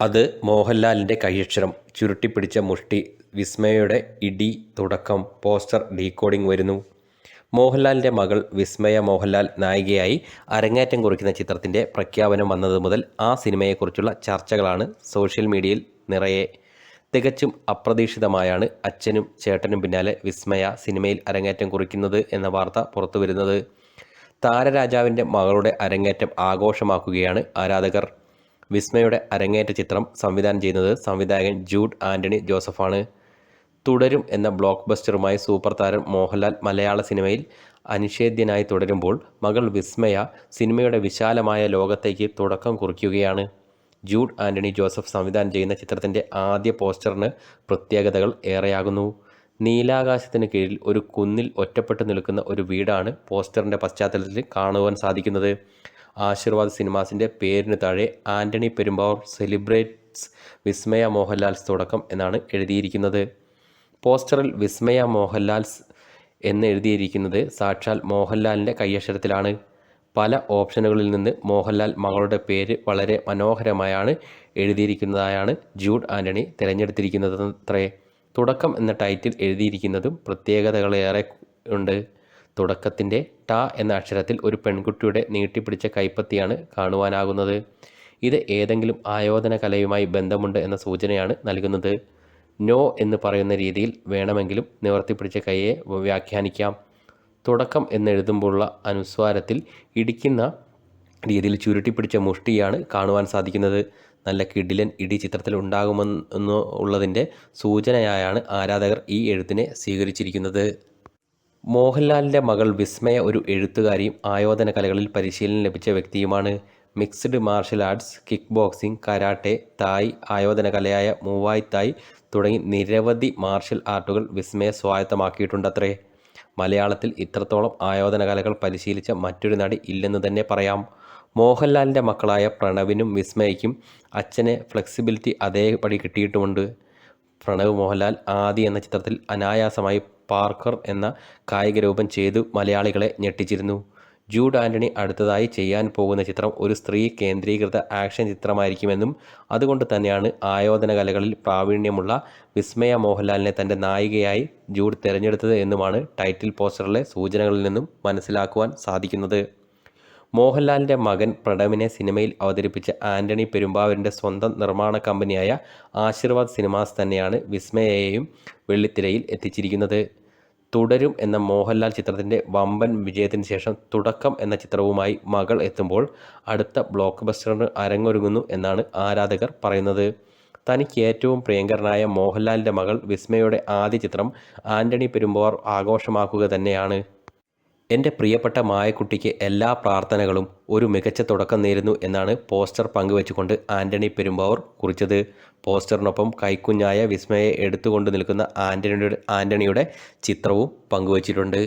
അത് മോഹൻലാലിന്റെ കൈയക്ഷരം. ചുരുട്ടിപ്പിടിച്ച മുഷ്ടി വിസ്മയയുടെ ഇടി തുടക്കം പോസ്റ്റർ ഡീകോഡിംഗ് വരുന്നു. മോഹൻലാലിന്റെ മകൾ വിസ്മയ മോഹൻലാൽ നായികയായി അരങ്ങേറ്റം കുറിക്കുന്ന ചിത്രത്തിന്റെ പ്രഖ്യാപനം വന്നത് മുതൽ ആ സിനിമയെക്കുറിച്ചുള്ള ചർച്ചകളാണ് സോഷ്യൽ മീഡിയയിൽ നിറയെ. തികച്ചും അപ്രതീക്ഷിതമായാണ് അച്ഛനും ചേട്ടനും പിന്നാലെ വിസ്മയ സിനിമയിൽ അരങ്ങേറ്റം കുറിക്കുന്നത് എന്ന വാർത്ത പുറത്തു വരുന്നത് താരരാജാവിന്റെ മകളുടെ അരങ്ങേറ്റം ആഘോഷമാക്കുകയാണ് ആരാധകർ. വിസ്മയുടെ അരങ്ങേറ്റ ചിത്രം സംവിധാനം ചെയ്യുന്നത് സംവിധായകൻ ജൂഡ് ആന്റണി ജോസഫാണ്. തുടരും എന്ന ബ്ലോക്ക് ബസ്റ്ററുമായി സൂപ്പർ താരം മോഹൻലാൽ മലയാള സിനിമയിൽ അനിഷേധ്യനായി തുടരുമ്പോൾ മകൾ വിസ്മയ സിനിമയുടെ വിശാലമായ ലോകത്തേക്ക് തുടക്കം കുറിക്കുകയാണ്. ജൂഡ് ആന്റണി ജോസഫ് സംവിധാനം ചെയ്യുന്ന ചിത്രത്തിന്റെ ആദ്യ പോസ്റ്ററിന് പ്രത്യേകതകൾ ഏറെയാകുന്നു. നീലാകാശത്തിന് കീഴിൽ ഒരു കുന്നിൽ ഒറ്റപ്പെട്ടു നിൽക്കുന്ന ഒരു വീടാണ് പോസ്റ്ററിന്റെ പശ്ചാത്തലത്തിൽ കാണുവാൻ സാധിക്കുന്നത്. ആശീർവാദ് സിനിമാസിന്റെ പേരിന് താഴെ ആന്റണി പെരുമ്പാവൂർ സെലിബ്രേറ്റ്സ് വിസ്മയ മോഹൻലാൽസ് തുടക്കം എന്നാണ് എഴുതിയിരിക്കുന്നത്. പോസ്റ്ററിൽ വിസ്മയ മോഹൻലാൽസ് എന്ന് എഴുതിയിരിക്കുന്നത് സാക്ഷാൽ മോഹൻലാലിന്റെ കൈയക്ഷരത്തിലാണ്. പല ഓപ്ഷനുകളിൽ നിന്ന് മോഹൻലാൽ മകളുടെ പേര് വളരെ മനോഹരമായാണ് എഴുതിയിരിക്കുന്നതായാണ് ജൂഡ് ആന്റണി തിരഞ്ഞെടുത്തിരിക്കുന്നത് അത്രേ തുടക്കം എന്ന ടൈറ്റിൽ എഴുതിയിരിക്കുന്നതും പ്രത്യേകതകളേറെ ഉണ്ട്. തുടക്കത്തിന്റെ ട എന്ന അക്ഷരത്തിൽ ഒരു പെൺകുട്ടിയുടെ നീട്ടിപ്പിടിച്ച കൈപ്പത്തിയാണ് കാണുവാനാകുന്നത്. ഇത് ഏതെങ്കിലും ആയോധന കലയുമായി ബന്ധമുണ്ട് എന്ന സൂചനയാണ് നൽകുന്നത്. നോ എന്ന് പറയുന്ന രീതിയിൽ വേണമെങ്കിലും നിവർത്തിപ്പിടിച്ച കൈയെ വ്യാഖ്യാനിക്കാം. തുടക്കം എന്നെഴുതുമ്പോഴുള്ള അനുസ്വാരത്തിൽ ഇടിക്കുന്ന രീതിയിൽ ചുരുട്ടിപ്പിടിച്ച മുഷ്ടിയാണ് കാണുവാൻ സാധിക്കുന്നത്. നല്ല കിഡിലൻ ഇടി ചിത്രത്തിൽ ഉണ്ടാകുമെന്ന് ഉള്ളതിന്റെ സൂചനയായാണ് ആരാധകർ ഈ എഴുത്തിനെ സ്വീകരിച്ചിരിക്കുന്നത്. മോഹൻലാലിന്റെ മകൾ വിസ്മയ ഒരു എഴുത്തുകാരിയും ആയോധന കലകളിൽ പരിശീലനം ലഭിച്ച വ്യക്തിയുമാണ്. Mixed martial arts kickboxing karate Thai ആയോധന കലയായ മൂവായ് തായ് തുടങ്ങി നിരവധി മാർഷൽ ആർട്ടുകൾ വിസ്മയ സ്വായത്തമാക്കിയിട്ടുണ്ടത്രേ. മലയാളത്തിൽ ഇത്രത്തോളം ആയോധന കലകൾ പരിശീലിച്ച മറ്റൊരു നടി ഇല്ലെന്ന് തന്നെ പറയാം. മോഹൻലാലിന്റെ മക്കളായ പ്രണവിനും വിസ്മയയ്ക്കും അച്ഛനെ ഫ്ലെക്സിബിലിറ്റി അതേപടി കിട്ടിയിട്ടുമുണ്ട്. പ്രണവ് മോഹൻലാൽ ആദി എന്ന ചിത്രത്തിൽ അനായാസമായി പാർക്കർ എന്ന കായിക രൂപം ചെയ്തു മലയാളികളെ ഞെട്ടിച്ചിരുന്നു. ജൂഡ് ആന്റണി അടുത്തതായി ചെയ്യാൻ പോകുന്ന ചിത്രം ഒരു സ്ത്രീ കേന്ദ്രീകൃത ആക്ഷൻ ചിത്രമായിരിക്കുമെന്നും അതുകൊണ്ട് തന്നെയാണ് ആയോധന കലകളിൽ പ്രാവീണ്യമുള്ള വിസ്മയ മോഹൻലാലിനെ തന്റെ നായികയായി ജൂഡ് തിരഞ്ഞെടുത്തത് എന്നുമാണ് ടൈറ്റിൽ പോസ്റ്ററിലെ സൂചനകളിൽ നിന്നും മനസ്സിലാക്കുവാൻ സാധിക്കുന്നത്. മോഹൻലാലിന്റെ മകൻ പ്രണവിനെ സിനിമയിൽ അവതരിപ്പിച്ച ആന്റണി പെരുമ്പാവൂരിന്റെ സ്വന്തം നിർമ്മാണ കമ്പനിയായ ആശീർവാദ് സിനിമാസ് തന്നെയാണ് വിസ്മയയെയും വെള്ളിത്തിരയിൽ എത്തിച്ചിരിക്കുന്നത്. തുടരും എന്ന മോഹൻലാൽ ചിത്രത്തിന്റെ വമ്പൻ വിജയത്തിന് ശേഷം തുടക്കം എന്ന ചിത്രവുമായി മകൾ എത്തുമ്പോൾ അടുത്ത ബ്ലോക്ക് ബസ്റ്ററിന് അരങ്ങൊരുങ്ങുന്നു എന്നാണ് ആരാധകർ പറയുന്നത്. തനിക്ക് ഏറ്റവും പ്രിയങ്കരനായ മോഹൻലാലിന്റെ മകൾ വിസ്മയുടെ ആദ്യ ചിത്രം ആന്റണി പെരുമ്പോർ ആഘോഷമാക്കുക തന്നെയാണ്. എന്റെ പ്രിയപ്പെട്ട മായക്കുട്ടിക്ക് എല്ലാ പ്രാർത്ഥനകളും ഒരു മികച്ച തുടക്കം നേരുന്നു എന്നാണ് പോസ്റ്റർ പങ്കുവെച്ചുകൊണ്ട് ആന്റണി പെരുമ്പാവൂർ കുറിച്ചത്. പോസ്റ്ററിനൊപ്പം കൈക്കുഞ്ഞായ വിസ്മയെ എടുത്തുകൊണ്ട് നിൽക്കുന്ന ആന്റണിയുടെ ആന്റണിയുടെ ചിത്രവും പങ്കുവച്ചിട്ടുണ്ട്.